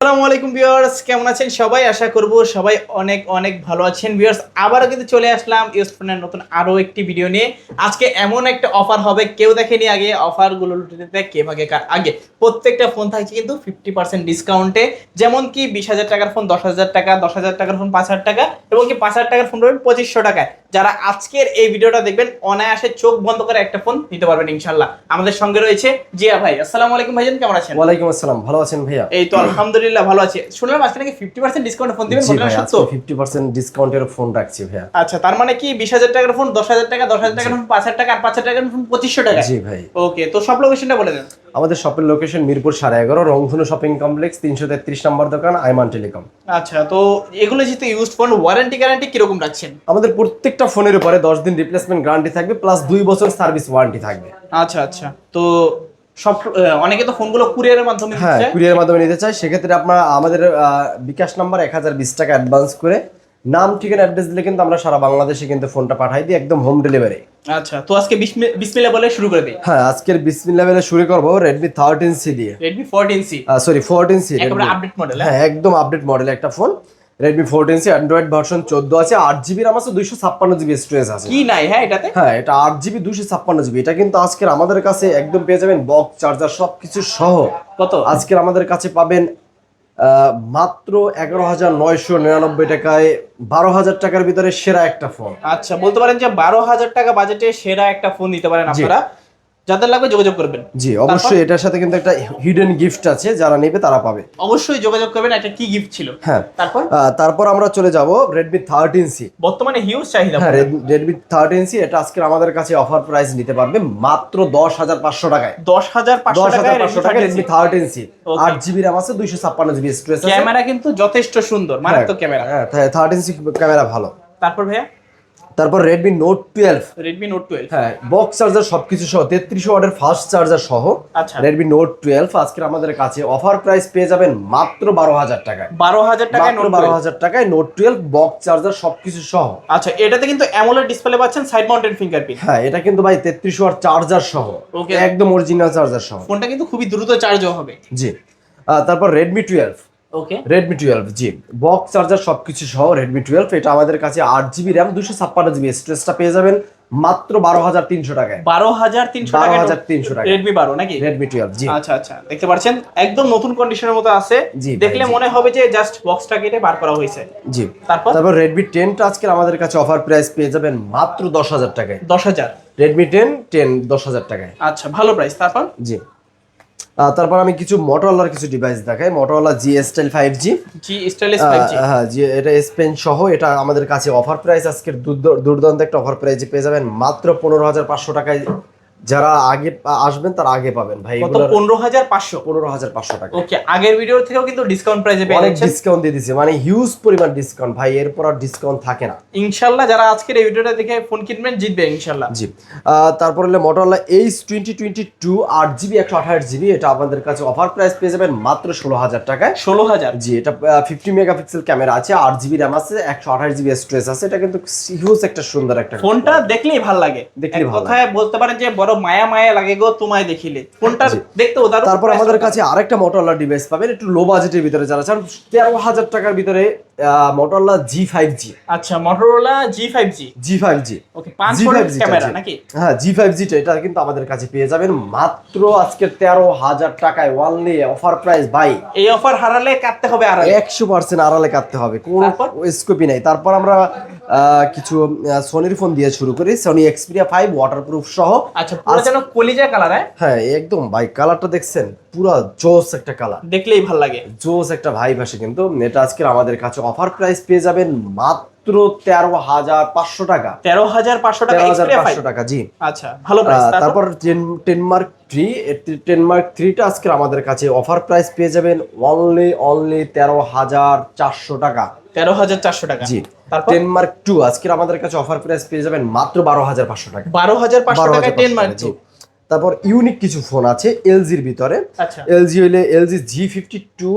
আসসালামু আলাইকুম ভিউয়ার্স কেমন আছেন সবাই? আশা করব সবাই অনেক অনেক ভালো আছেন। ভিউয়ার্স আবারও কিন্তু চলে আসলাম ইউজ ফোনের নতুন আরও একটি ভিডিও নিয়ে। আজকে এমন একটা অফার হবে কেউ দেখেনি আগে অফারগুলো লুটে কে ভাগে কার আগে। প্রত্যেকটা ফোন থাকছে কিন্তু ফিফটি পার্সেন্ট ডিসকাউন্টে যেমন কি বিশ হাজার টাকার ফোন দশ হাজার টাকা দশ হাজার টাকার ফোন পাঁচ হাজার টাকা এবং কি পাঁচ হাজার টাকার ফোন পাবেন পঁচিশশো টাকায়। যারা আজকের এই ভিডিওটা দেখবেন অনায়াসে চোখ বন্ধ করে একটা ফোন নিতে পারবেন ইনশাল্লাহ আমাদের সঙ্গে রয়েছে জিয়া ভাই। আসসালামু আলাইকুম ভাইজান কেমন আছেন? ওয়ালাইকুম আসসালাম ভালো আছেন ভাইয়া? এই তো আলহামদুলিল্লাহ ভালো আছে। শুনলাম আজকে নাকি ফিফটি পার্সেন্ট ডিসকাউন্ট ফোন দিবেন সত্য? ফিফটি পার্সেন্ট ডিসকাউন্টের ফোন রাখছি ভাইয়া। আচ্ছা তার মানে কি বিশ হাজার টাকার ফোন দশ হাজার টাকা দশ হাজার টাকার ফোন পাঁচ হাজার টাকা আর পাঁচ হাজার টাকার ফোন পঁচিশশো টাকা? জি ভাই। ওকে তো সব লোকেশনটা বলে দেন। আমাদের শপের লোকেশন মিরপুর সাড়ে এগারো রংধনু শপিং কমপ্লেক্স তিনশো তেত্রিশ নম্বর দোকান আইমান টেলিকম আচ্ছা তো এগুলো যেহেতু ইউজ ফোন ওয়ারেন্টি গ্যারান্টি কীরকম রাখছেন? আমাদের প্রত্যেকটা ফোনের উপরে দশ দিন রিপ্লেসমেন্ট গ্যারান্টি থাকবে প্লাস দুই বছর সার্ভিস ওয়ারেন্টি থাকবে। আচ্ছা আচ্ছা তো সব অনেকে তো ফোনগুলো কুরিয়ারের মাধ্যমে হ্যাঁ দিচ্ছে কুরিয়ার মাধ্যমে নিতে চাই সেক্ষেত্রে আপনার আমাদের বিকাশ নাম্বার এক হাজার বিশ টাকা অ্যাডভান্স করে নাম ঠিকানা অ্যাড্রেস দিলে কিন্তু আমরা সারা বাংলাদেশে কিন্তু ফোনটা পাঠাই দিই একদম হোম ডেলিভারি আচ্ছা তো আজকে বিসমিল্লা বলে শুরু করে দিই। হ্যাঁ আজকের বিসমিল্লা বেলে শুরু করব রেডমি থার্টিন সি দিয়ে। Redmi fourteen C sorry fourteen C একেবারে আপডেট মডেল হ্যাঁ? একদম আপডেট মডেল একটা phone Redmi fourteen C Android version চোদ্দ আছে আট জিবির আমার দুইশো ছাপ্পান্ন জিবি স্টোরেজ আছে। কি নাই হ্যাঁ এটাতে? হ্যাঁ এটা আট জিবি দুইশো ছাপ্পান্ন জিবি এটা কিন্তু আজকের আমাদের কাছে একদম পেয়ে যাবেন বক্স চার্জার সবকিছু সহ। কত? আজকের আমাদের কাছে পাবেন আহ, মাত্র এগারো হাজার নয়শো নিরানব্বই টাকায় বারো হাজার টাকার ভিতরে সেরা একটা ফোন আচ্ছা বলতে পারেন যে বারো হাজার টাকা বাজেটে সেরা একটা ফোন দিতে পারেন। আপনারা। যাদের লাগবে যোগাযোগ করবেন। জি অবশ্যই এটার সাথে কিন্তু একটা হিডেন গিফট আছে যারা নেবে তারা পাবে। অবশ্যই যোগাযোগ করবেন একটা কি গিফট ছিল? হ্যাঁ। তারপর? তারপর আমরা চলে যাব থার্টিন সি বর্তমানে হিউজ চাহিদা হ্যাঁ থার্টিন সি এটা আজকে আমাদের কাছে অফার প্রাইস নিতে পারবে মাত্র দশ হাজার পাঁচশো টাকায়। দশ হাজার পাঁচশো দশ হাজার টাকায় সি আট জিবি র্যাম আছে দুইশো ছাপ্পান্ন জিবি স্টোরেজ আছে। ক্যামেরা কিন্তু যথেষ্ট সুন্দর মারাত্মক ক্যামেরা। হ্যাঁ থার্টিন সি ক্যামেরা ভালো। তারপর ভাইয়া? তারপর Redmi note twelve Redmi note twelve হ্যাঁ বক্স চার্জার সবকিছু সহ তেত্রিশ ওয়াটের ফাস্ট চার্জার সহ আচ্ছা। রেডমি নোট টুয়েলভ আজকের আমাদের কাছে অফার প্রাইস পেয়ে যাবেন মাত্র বারো হাজার টাকায়। বারো হাজার টাকায় মাত্র নোট বারো হাজার টাকায় নোট টুয়েলভ বক্স চার্জার সবকিছু সহ। আচ্ছা এটাতে কিন্তু অ্যামোলেড ডিসপ্লে পাচ্ছেন সাইড মাউন্টেড ফিঙ্গারপ্রিন্ট হ্যাঁ এটা কিন্তু ভাই তেত্রিশ ওয়াট চার্জার সহ। Okay. একদম অরিজিনাল চার্জার সহ। ফোনটা কিন্তু খুবই দ্রুত চার্জও হবে। জি। তারপর Redmi twelve okay Redmi twelve জি। বক্স চার্জার সবকিছু সহ রেডমি টুয়েলভ এটা আমাদের কাছে আট জিবি র্যাম দুশো ছাপ্পান্ন জিবি স্টোরেজটা পেয়ে যাবেন মাত্র বারো হাজার তিনশো টাকায়। বারো হাজার তিনশো বারো হাজার তিনশো টাকা রেডমি বারো নাকি? রেডমি টুয়েলভ জি। আচ্ছা আচ্ছা। দেখতে পাচ্ছেন একদম নতুন কন্ডিশনের মতো আছে। জি দেখলে মনে হবে যে জাস্ট বক্সটা কেটে বার করা হয়েছে। জি। তারপর? তারপর রেডমি টেনটা আজকের আমাদের কাছে অফার প্রাইস পেয়ে যাবেন মাত্র দশ হাজার টাকায়। দশ হাজার। রেডমি টেন টেন দশ হাজার টাকায়। আচ্ছা ভালো প্রাইস তারপর? জি। তারপর আমি কিছু মোটরওয়ালার কিছু ডিভাইস দেখাই। Motorola G style five G G style হ্যাঁ জি এটা এস পেন সহ এটা আমাদের কাছে অফার প্রাইস আজকের দুর্দ- দুর্দান্ত একটা অফার প্রাইসে পেয়ে যাবেন মাত্র পনেরো হাজার পাঁচশো টাকায় যারা আগে আসবেন তারা আগে পাবেন। ভাই কত? পনেরো হাজার পাঁচশো? পনেরো হাজার পাঁচশো টাকা। ওকে আগের ভিডিও থেকেও কিন্তু ডিসকাউন্ট প্রাইসে পেয়ে অনেক ডিসকাউন্ট দিয়ে দিছে মানে হিউজ পরিমাণ ডিসকাউন্ট ভাই এরপর আর ডিসকাউন্ট থাকে না। ইনশাল্লাহ যারা আজকের এই ভিডিওটা দেখে ফোন কিনবেন জিতবে ইনশাল্লাহ। জি। তারপর হলে Motorola H twenty twenty two আট জিবি একশো আঠাশ জিবি এটা আমাদের কাছে অফার প্রাইস পেয়ে যাবেন মাত্র ষোলো হাজার টাকায়। ষোলো হাজার? জি এটা ফিফটি মেগাপিক্সেল ক্যামেরা আছে আট জিবি র্যাম আছে একশো আঠাশ জিবি স্টোরেজ আছে এটা কিন্তু হিউজ একটা সুন্দর একটা ফোনটা দেখলেই ভালো লাগে। দেখলেই ভালো কথায় বলতে পারেন যে বড় মায়া মায়া লাগে গো তোমায় দেখিলে কোনটা। দেখতে তারপর আমাদের কাছে আরেকটা মোটরলা ডিভাইস পাবেন একটু লো বাজেটের ভিতরে যারা চান তেরো হাজার টাকার ভিতরে মোটরলা জি ফাইভ জি আচ্ছা Motorola G five G G five G okay পাঁচ ক্যামেরা নাকি? হ্যাঁ জি ফাইভ জিটা এটা কিন্তু আমাদের কাছে পেয়ে যাবেন। মাত্র আজকে তেরো হাজার টাকায় ওয়ানলি অফার প্রাইস বাই এই অফার হারালে কাটতে হবে আর একশো পার্সেন্ট আড়ালে কাটতে হবে কোনো? স্কোপই নাই। তারপর আমরা কিছু সোনির ফোন দিয়ে শুরু করি সোনি এক্সপিরিয়া ফাইভ ওয়াটারপ্রুফ সহ। আচ্ছা পুরো যেন কলিজা কালার হ্যাঁ? হ্যাঁ একদম ভাই কালারটা দেখছেন? পুরো জোস একটা কালার দেখলেই ভালো লাগে। জোস একটা ভাইব আসে কিন্তু। এটা আজকের আমাদের কাছে অফার প্রাইস পেয়ে যাবেন মাত্র তেরো হাজার পাঁচশো টাকা। তেরো হাজার পাঁচশো টাকা তেরো হাজার পাঁচশো টাকা জি। আচ্ছা ভালো তারপর ten ten mark three ten mark থ্রিটা আজকের আমাদের কাছে অফার প্রাইস পেয়ে যাবেন অনলি অনলি তেরো হাজার চারশো টাকা। তেরো হাজার চারশো টাকা। জি। তারপর টেন মার্ক টু আজকের আমাদের কাছে অফার প্রাইস পেয়ে যাবেন মাত্র বারো হাজার পাঁচশো টাকা। বারো হাজার পাঁচশো টাকা হাজার টেন তারপর ইউনিক কিছু ফোন আছে এলজির ভিতরে। আচ্ছা। এলজি হইলে এলজি জি ফিফটি টু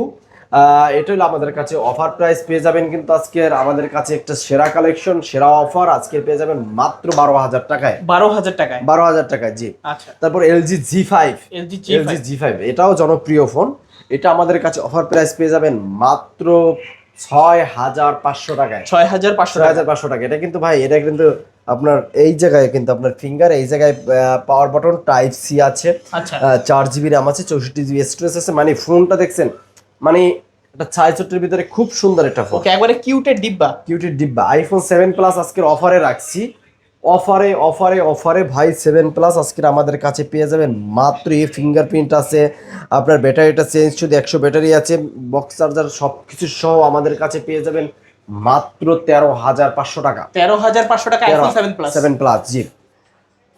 এটা হলো আমাদের কাছে অফার প্রাইস পেয়ে যাবেন কিন্তু আজকের আমাদের কাছে একটা সেরা কালেকশন সেরা অফার আজকে পেয়ে যাবেন মাত্র বারো হাজার টাকায়। বারো হাজার টাকায়? বারো হাজার টাকায় জি। আচ্ছা। তারপর LG G five LG G G five এটাও জনপ্রিয় ফোন এটা আমাদের কাছে অফার প্রাইস পেয়ে যাবেন মাত্র ছয় হাজার পাঁচশো টাকায়। ছয় হাজার পাঁচশো ছয় হাজার পাঁচশো টাকা। এটা কিন্তু ভাই এটা কিন্তু আপনার এই জায়গায় কিন্তু আপনার ফিঙ্গার এই জায়গায় পাওয়ার বাটন টাইপ সি আছে। আচ্ছা। চার জিবি র্যাম আছে চৌষট্টি জিবি স্টোরেজ আছে। মানে ফোনটা দেখছেন মানে একটা ছায়াচট্টের ভিতরে খুব সুন্দর একটা ফোন একবারে কিউটের ডিব্বা। কিউটির ডিব্বা। আইফোন সেভেন প্লাস আজকের অফারে রাখছি। অফারে অফারে অফারে ভাই সেভেন প্লাস আজকের আমাদের কাছে পেয়ে যাবেন মাত্র এই ফিঙ্গারপ্রিন্ট আছে। আপনার ব্যাটারিটা চেঞ্জ শুধু একশো ব্যাটারি আছে। বক্স চার্জার সব কিছু সহ আমাদের কাছে পেয়ে যাবেন। মাত্র তেরো হাজার পাঁচশো টাকা। তেরো হাজার পাঁচশো টাকা সেভেন প্লাস সেভেন প্লাস জি।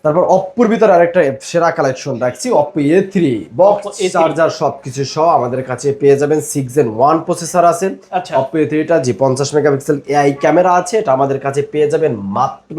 তারপর অপ্পোর ভিতরে আরেকটা সেরা কালেকশন রাখছি Oppo A three box Oppo A3 charger সবকিছু সহ আমাদের কাছে পেয়ে যাবেন সিক্স এন ওয়ান প্রসেসর আছে। অপ্পো এ থ্রিটা জি পঞ্চাশ মেগাপিক্সেল এআই ক্যামেরা আছে এটা আমাদের কাছে পেয়ে যাবেন মাত্র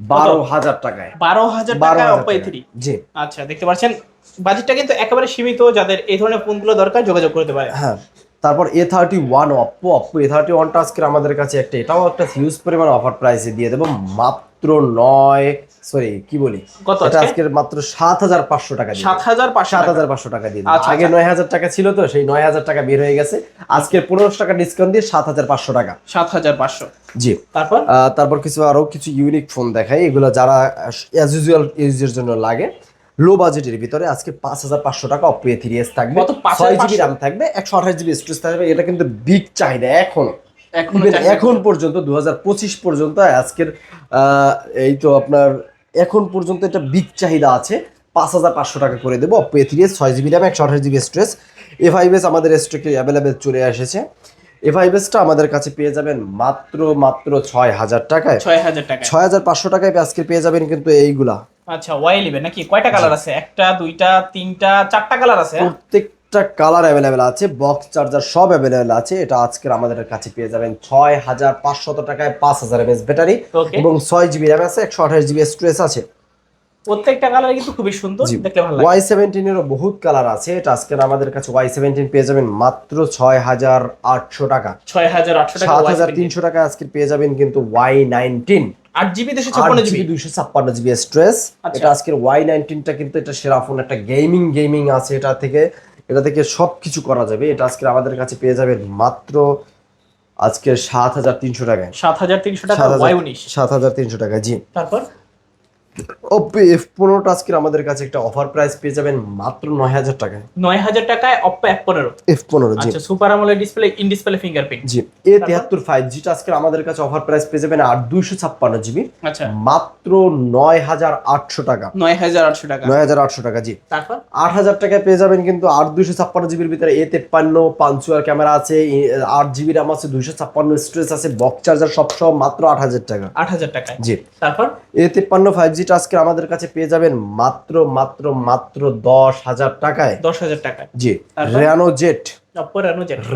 বারো হাজার টাকায়। বারো হাজার বারো টাকা হাজার অপো টাকা। Three G. আচ্ছা দেখতে পাচ্ছেন বাজেটটা কিন্তু একেবারে সীমিত যাদের এই ধরনের ফোনগুলো দরকার যোগাযোগ করতে পারে হ্যাঁ। তারপর A thirty one Oppo Oppo A thirty ওয়ানটা আজকের আমাদের কাছে একটা এটাও একটা হিউজ পরিমাণ অফার প্রাইসে দিয়ে দেবো মাত্র নয় সরি কি বলি? কত এটা? আজকের মাত্র সাত হাজার পাঁচশো টাকা সাত হাজার সাত হাজার পাঁচশো টাকা দিয়ে আচ্ছা, আগে আচ্ছা। নয় হাজার টাকা ছিল তো সেই নয় হাজার টাকা বের হয়ে গেছে। আজকের পনেরোশো টাকা ডিসকাউন্ট দিয়ে সাত হাজার পাঁচশো টাকা। সাত হাজার পাঁচশো। জি। তারপর? তারপর কিছু আরও কিছু ইউনিক ফোন দেখাই। এগুলো যারা অ্যাজ ইউজুয়াল ইউজের জন্য লাগে লো বাজেটের ভিতরে আজকে পাঁচ হাজার পাঁচশো টাকা অপো এ থ্রি এস থাকবে ছয় জিবি র্যাম থাকবে একশো আঠাশ জিবি স্টোরেজ থাকবে এটা কিন্তু বিগ চাহিদা এখন। এখন পর্যন্ত দু পর্যন্ত আজকের এই তো আপনার এখন পর্যন্ত এটা বিগ চাহিদা আছে। পাঁচ হাজার পাঁচশো টাকা করে দেবো অপো এ থ্রি এস ছয় জিবি র্যাম একশো আঠাশ GB storage A five S আমাদের স্টকে অ্যাভেলেবেল চলে এসেছে। এ ফাইভ এসটা আমাদের কাছে পেয়ে যাবেন মাত্র মাত্র ছয় হাজার টাকায়। ছয় হাজার টাকা ছয় হাজার পাঁচশো টাকায় আজকে পেয়ে যাবেন কিন্তু এইগুলা। আচ্ছা ওয়াই নেবেন নাকি? কয়টা কালার আছে? একটা দুইটা তিনটা চারটা কালার আছে? প্রত্যেকটা কালার অ্যাভেলেবেল আছে বক্স চার্জার সব অ্যাভেলেবেল আছে। এটা আজকের আমাদের কাছে পেয়ে যাবেন ছয় হাজার পাঁচশত টাকায় পাঁচ হাজার এমএস ব্যাটারি এবং ছয় জিবি র্যাম আছে একশো আঠাশ জিবি স্টোরেজ আছে। প্রত্যেকটা কালার কিন্তু খুবই সুন্দর জি। ভালো লাগে। ওয়াই সেভেন্টিনেরও বহুত কালার আছে এটা আজকের আমাদের কাছে ওয়াই সেভেন্টিন পেয়ে যাবেন মাত্র ছয় হাজার আটশো টাকা। ছয় হাজার আটশো টাকা সাত হাজার তিনশো টাকা আজকে পেয়ে যাবেন কিন্তু ওয়াই নাইনটিন আট জিবি দুশো ছাপ্পান্ন জিবি জিবি। ছাপ্পান্ন জিবি স্ট্রেস আচ্ছা। এটা আজকের ওয়াই নাইনটিনটা কিন্তু এটা সেরা ফোন একটা গেমিং গেমিং আছে এটা থেকে। এটা থেকে সব কিছু করা যাবে। এটা আজকের আমাদের কাছে পেয়ে যাবেন মাত্র আজকের সাত হাজার তিনশো টাকায়। সাত হাজার তিনশো টাকা সাত হাজার তিনশো টাকা জি। তারপর? ওপো এফ পনেরোটা আজকের আমাদের কাছে একটা অফার প্রাইস পেয়ে যাবেন মাত্র নয় হাজার টাকায়। নয় হাজার টাকায় অপ্পো এক পনেরো। এফ পনেরো জি। আচ্ছা super AMOLED display in display fingerprint G A তিয়াত্তর ফাইভ জিটা আজকের আমাদের কাছে অফার প্রাইস পেয়ে যাবেন আর দুইশো ছাপ্পান্ন জিবি আচ্ছা। মাত্র নয় হাজার আটশো টাকা। নয় হাজার আটশো টাকা। নয় হাজার আটশো টাকা জি। তারপর? আট হাজার টাকায় পেয়ে যাবেন কিন্তু আট দুইশো ছাপ্পান্ন জিবির ভিতরে এ তেপ্পান্ন পাঞ্চুয়ার ক্যামেরা আছে আট জিবি র্যাম আছে দুইশো ছাপ্পান্ন স্টোরেজ আছে বক্স চার্জার সব সহ মাত্র আট হাজার টাকা। আট হাজার টাকায়। জি। তারপর? এ তেপ্পান্ন ফাইভ জিটা আজকে আমাদের কাছে পেয়ে যাবেন মাত্র মাত্র মাত্র দশ হাজার টাকায়। দশ হাজার টাকায়। জি? জেট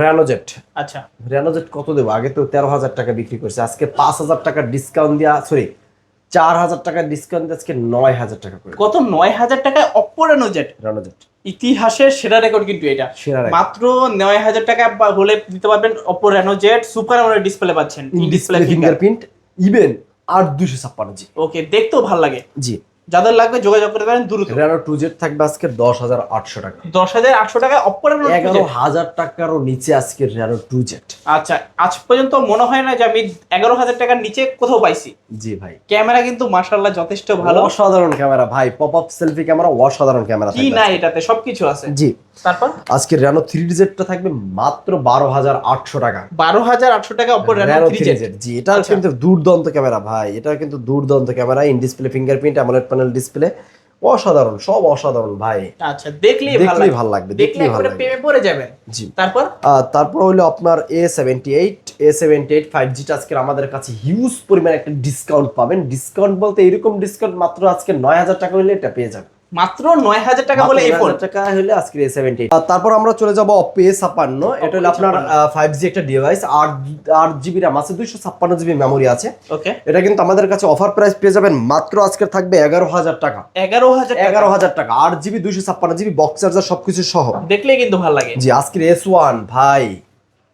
রেনো জেট আচ্ছা। র্যানো কত দেবো? আগে তো তেরো হাজার টাকা বিক্রি করছে। আজকে পাঁচ হাজার টাকা ডিসকাউন্ট দেওয়া সরি চার হাজার টাকা ডিসকাউন্ট আজকে নয় হাজার টাকা করে। কত? নয় হাজার টাকায় Oppo Reno Z Reno Z ইতিহাসের সেরা রেকর্ড কিন্তু এটা। মাত্র নয় হাজার টাকা হলে দিতে পারবেন রেনো সুপার ডিসপ্লে পাচ্ছেন। ডিসপ্লে ডিসপ্লে ফিঙ্গারপ্রিন্ট ইভেন আট দুইশো ছাপ্পান্ন জি। ওকে দেখতেও ভালো লাগে। জি। যাদের লাগবে যোগাযোগ করতে পারেন দ্রুত। রেনো টু জেড থাকবে আজকে দশ হাজার আটশো টাকা। দশ হাজার আটশো টাকা অপ্পো রেনো এগারো হাজার টাকারও নিচে আজকে রেনো টু জেড আচ্ছা আজ পর্যন্ত মনে হয় না যে আমি এগারো হাজার টাকার নিচে কোথাও পাইছি। জি ভাই। ক্যামেরা কিন্তু মার্শাল্লাহ যথেষ্ট ভালো। অসাধারণ ক্যামেরা ভাই। পপ আপ সেলফি ক্যামেরা অসাধারণ ক্যামেরা কি না এটাতে সবকিছু আছে। জি। তারপর? আজকে রেনো থ্রি জেডটা থাকবে মাত্র বারো হাজার আটশো টাকা। বারো হাজার আটশো টাকা রেনো থ্রি জেড জি এটা আচ্ছা। কিন্তু দুর্দান্ত ক্যামেরা ভাই এটা কিন্তু দুর্দান্ত camera in display fingerprint AMOLED panel display অসাধারণ সব অসাধারণ ভাই। আচ্ছা দেখলেই ভালো দেখলেই ভালো লাগবে দেখলে দেখলেই ভালো লাগবে। প্রেমে পড়ে যাবেন। জি। তারপর? তারপর হলো আপনার A seventy eight A seventy eight five জিটা আজকে আমাদের কাছে হিউজ পরিমাণ একটা ডিসকাউন্ট পাবেন। ডিসকাউন্ট বলতে এরকম ডিসকাউন্ট মাত্র আজকে নয় হাজার টাকা হলে এটা পেয়ে যাবেন। মাত্র নয় হাজার টাকা বলে এই ফোন টাকা হলে আজকে সেভেন্টি তারপর আমরা চলে যাব অপো ছাপ্পান্ন। এটা হলো আপনার ফাইভ জি একটা ডিভাইস আট আট জিবি র্যাম আছে দুইশো ছাপ্পান্ন জিবি মেমোরি আছে। ওকে এটা কিন্তু আমাদের কাছে অফার প্রাইস পেয়ে যাবেন মাত্র আজকে থাকবে এগারো হাজার টাকা। এগারো হাজার এগারো হাজার টাকা। আট জিবি দুইশো ছাপ্পান্ন জিবি বক্স চার্জার সবকিছু সহ। দেখলেই কিন্তু ভালো লাগে। জি আজকের এস ওয়ান ভাই।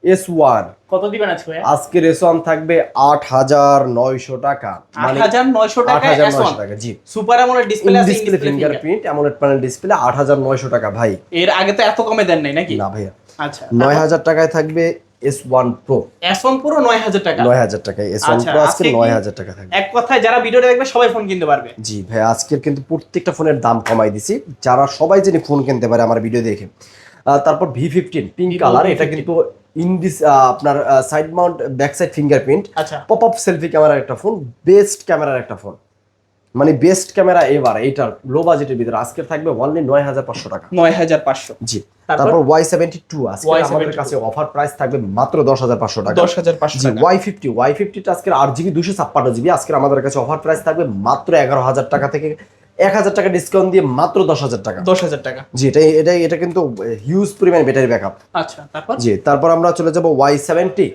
এস ওয়ান কত দিবেন আজকে আজকের এস ওয়ান থাকবে আট হাজার নয়শো টাকা। আট হাজার নয়শো আট টাকা হাজার নয়শো টাকা জি। সুপার আমলের display display fingerprint AMOLED panel display আট হাজার নয়শো টাকা ভাই। এর আগে তো এত কমে দেন নাই নাকি? না ভাইয়া। আচ্ছা। নয় হাজার টাকায় থাকবে এস ওয়ান প্রো S1 পুরো নয় হাজার টাকা? নয় হাজার টাকায় এস ওয়ান প্রো আজকে নয় হাজার টাকা থাকবে। এক কথায় যারা ভিডিওটা দেখবে সবাই ফোন কিনতে পারবে। জি ভাই আজকের কিন্তু প্রত্যেকটা ফোনের দাম কমাই দিছি। যারা সবাই জানি ফোন কিনতে পারে আমার ভিডিও দেখে। তারপর ভি ফিফটিন পিঙ্ক কালার এটা কিন্তু ইন্ডিস আপনার side mount back side fingerprint আচ্ছা। পপ আপ সেলফি ক্যামেরার একটা ফোন বেস্ট ক্যামেরার একটা ফোন মানে বেস্ট ক্যামেরা এবার এইটার লো বাজেটের ভিতরে। আজকে থাকবে অনলি নয় হাজার পাঁচশো টাকা। নয় হাজার পাঁচশো। জি। তারপর? ওয়াই সেভেন্টি টু আজকে আমাদের কাছে অফার প্রাইস থাকবে মাত্র দশ হাজার পাঁচশো টাকা। দশ হাজার পাঁচশো ওয়াই ফিফটি ওয়াই ফিফটিটা আজকের আট জিবি দুশো ছাপ্পান্ন জিবি আজকের আমাদের কাছে অফার প্রাইস থাকবে মাত্র এগারো হাজার টাকা থেকে এক হাজার টাকা ডিসকাউন্ট দিয়ে মাত্র দশ হাজার টাকা। দশ হাজার টাকা। জি এটা এটা এটা কিন্তু হিউজ পরিমাণ ব্যাটারি ব্যাকআপ আচ্ছা তারপর? জি তারপর আমরা চলে যাব ওয়াই সেভেন্টি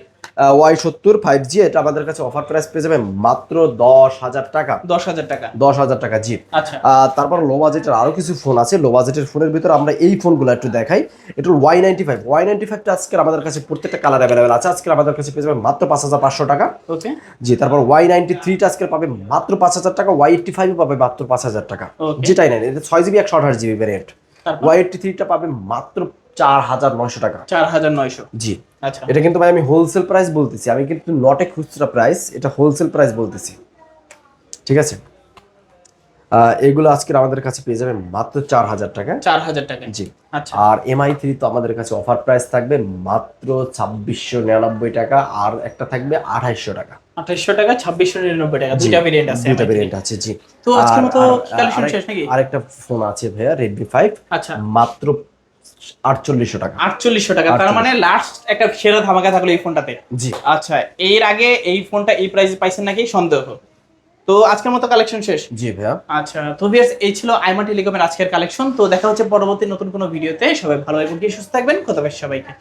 ওয়াই সত্তর ফাইভ জি এটা আমাদের কাছে অফার প্রাইস পেয়ে যাবে মাত্র দশ হাজার টাকা। দশ হাজার টাকা। দশ হাজার টাকা জি আচ্ছা। তারপর লো বাজেটের আরও কিছু ফোন আছে। লো বাজেটের ফোনের ভিতরে আমরা এই ফোনগুলো একটু দেখাই। একটু Y ninety five Y ninety ফাইভটা আজকে আমাদের কাছে প্রত্যেকটা কালার অ্যাভেলেবেল আছে। আজকে আমাদের কাছে পেয়ে যাবে মাত্র পাঁচ হাজার পাঁচশো টাকা। ওকে জি তারপর ওয়াই নাইনটি থ্রিটা আজকে পাবে মাত্র পাঁচ হাজার টাকা। ওয়াই এইটটি ফাইভ পাবে মাত্র পাঁচ হাজার টাকা. যেটাই নেন এটা ছয় জিবি একশো আঠাশ জিবি ভ্যারিয়েন্ট তারপর? ওয়াই এইটটি থ্রিটা পাবে মাত্র চার হাজার নয়শো টাকা। চার হাজার নয়শো। জি। আচ্ছা। এটা কিন্তু ভাই আমি হোলসেল প্রাইস বলতেছি। আমি কিন্তু নট এ খুচরা প্রাইস এটা হোলসেল প্রাইস বলতেছি। ঠিক আছে? এগুলো আজকে আমাদের কাছে পেয়ে যাবে মাত্র চার হাজার টাকা। চার হাজার টাকা। জি। আচ্ছা। আর এমআই থ্রি তো আমাদের কাছে অফার প্রাইস থাকবে মাত্র ছাব্বিশশো নিরানব্বই টাকা আর একটা থাকবে আঠাইশশো টাকা। আঠাইশশো টাকা ছাব্বিশশো নিরানব্বই টাকা। দুইটা ভেরিয়েন্ট আছে দুইটা MI3 ভেরিয়েন্ট আছে জি। তো আজকের মতো কালেকশন শেষ নাকি? আরেকটা ফোন আছে ভাইয়া রেডমি ফাইভ আচ্ছা। মাত্র আটচল্লিশশো টাকা। আটচল্লিশশো টাকা। তার মানে লাস্ট একটা সেরা ধামাকা থাকল এই ফোনটাতে। জি। আচ্ছা এর আগে এই ফোনটা এই প্রাইসে পাইছেন নাকি? সন্দেহ। তো আজকের মতো কালেকশন শেষ? জি ভাইয়া। আচ্ছা তো ভিউয়ার্স এই ছিল আইমা টেলিকমের আজকের কালেকশন তো দেখা হচ্ছে পরবর্তী নতুন কোনো ভিডিওতে সবাই ভালো এবং কি সুস্থ থাকবেন। কথা সবাইকে।